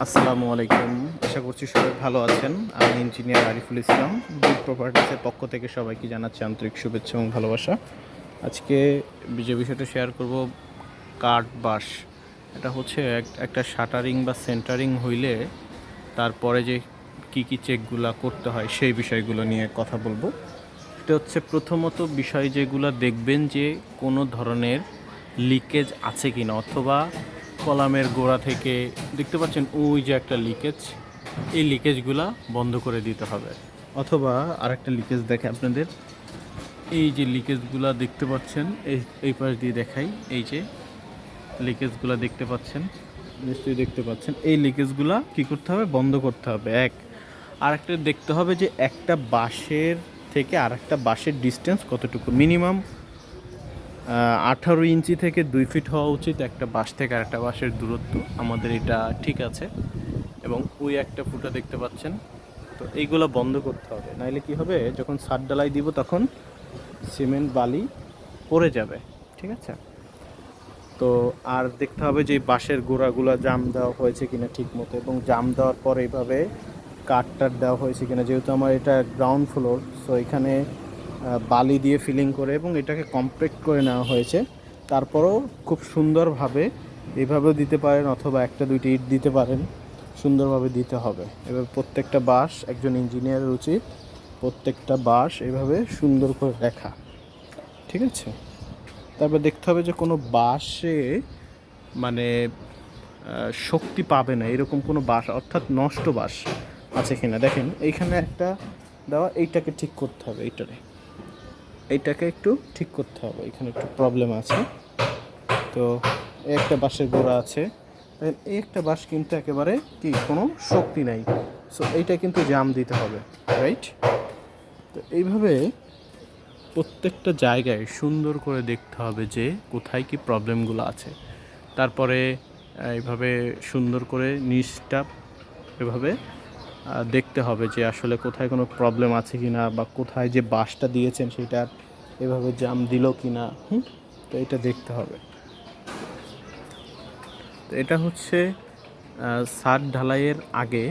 আসসালামু আলাইকুম। আশা করছি সবাই ভালো আছেন। আমি ইঞ্জিনিয়ার আরিফুল ইসলাম বিগ প্রপার্টিসের পক্ষ থেকে সবাইকে জানাচ্ছি আন্তরিক শুভেচ্ছা এবং ভালোবাসা। আজকে যে বিষয়টা শেয়ার করব, কাঠ বাঁশ। এটা হচ্ছে এক- একটা শাটারিং বা সেন্টারিং হইলে তারপরে যে কি কি চেকগুলো করতে হয় সেই বিষয়গুলো নিয়ে কথা বলব। এটা হচ্ছে প্রথমত বিষয় যেগুলো দেখবেন যে কোনো ধরনের লিকেজ আছে কি না অথবা কলামের গোড়া থেকে দেখতে পাচ্ছেন ওই যে একটা লিকেজ। এই লিকেজগুলা বন্ধ করে দিতে হবে। অথবা আরেকটা লিকেজ দেখে আপনাদের। এই যে লিকেজগুলা দেখতে পাচ্ছেন এই এই পাশ দিয়ে দেখাই। এই যে লিকেজগুলা দেখতে পাচ্ছেন নিশ্চয়ই দেখতে পাচ্ছেন। এই লিকেজগুলা কি করতে হবে? বন্ধ করতে হবে। এক আরেকটা দেখতে হবে যে একটা বাঁশের থেকে আরেকটা বাঁশের ডিস্টেন্স কতটুকু? মিনিমাম আঠারো ইঞ্চি থেকে দুই ফিট হওয়া উচিত, একটা বাঁশ থেকে আরেকটা বাঁশের দূরত্ব। আমাদের এটা ঠিক আছে। এবং ওই একটা ফুটা দেখতে পাচ্ছেন। তো এইগুলো বন্ধ করতে হবে। নাইলে কি হবে, যখন সার ডালাই দিব তখন সিমেন্ট, বালি পড়ে যাবে। ঠিক আছে? তো আর দেখতে হবে যে বাঁশের গোড়াগুলো জাম দেওয়া হয়েছে কিনা ঠিক মতো এবং জাম দেওয়ার পর এইভাবে কাঠ টাট দেওয়া হয়েছে কিনা, যেহেতু আমার এটা গ্রাউন্ড ফ্লোর সো এখানে বালি দিয়ে ফিলিং করে এবং এটাকে কমপ্যাক্ট করে নেওয়া হয়েছে। তারপরও খুব সুন্দরভাবে এইভাবেও দিতে পারেন অথবা একটা দুইটি ইট দিতে পারেন, সুন্দরভাবে দিতে হবে। এবার প্রত্যেকটা বাঁশ, একজন ইঞ্জিনিয়ারের উচিত প্রত্যেকটা বাঁশ এভাবে সুন্দর করে লেখা ঠিক আছে? তারপর দেখতে হবে যে কোনো বাঁশে মানে শক্তি পাবে না, এরকম কোনো বাঁশ, অর্থাৎ নষ্ট বাঁশ আছে কিনা। দেখেন, এইখানে একটা দেওয়া, এইটাকে ঠিক করতে হবে, এইটারে। এইটাকে একটু ঠিক করতে হবে। এখানে একটু প্রবলেম আছে। তো একটা বাঁশের গোড়া আছে। এই একটা বাঁশ কিন্তু একেবারে কি? কোনো শক্তি নাই। সো এইটা কিন্তু জাম দিতে হবে রাইট তো এইভাবে প্রত্যেকটা জায়গায় সুন্দর করে দেখতে হবে যে কোথায় কি প্রবলেমগুলো আছে। তারপরে এইভাবে সুন্দর করে নিচটা এভাবে দেখতে হবে যে আসলে কোথায় কোনো প্রবলেম আছে কি না বা কোথায় যে বাসটা দিয়েছেন সেটা এভাবে জাম দিল কি না হুম? তো এটা দেখতে হবে। তো এটা হচ্ছে সার ঢালাইয়ের আগে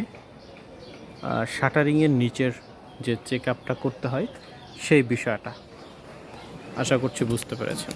শাটারিংয়ের নিচের যে চেক আপটা করতে হয়, সেই বিষয়টা। আশা করছি বুঝতে পেরেছেন।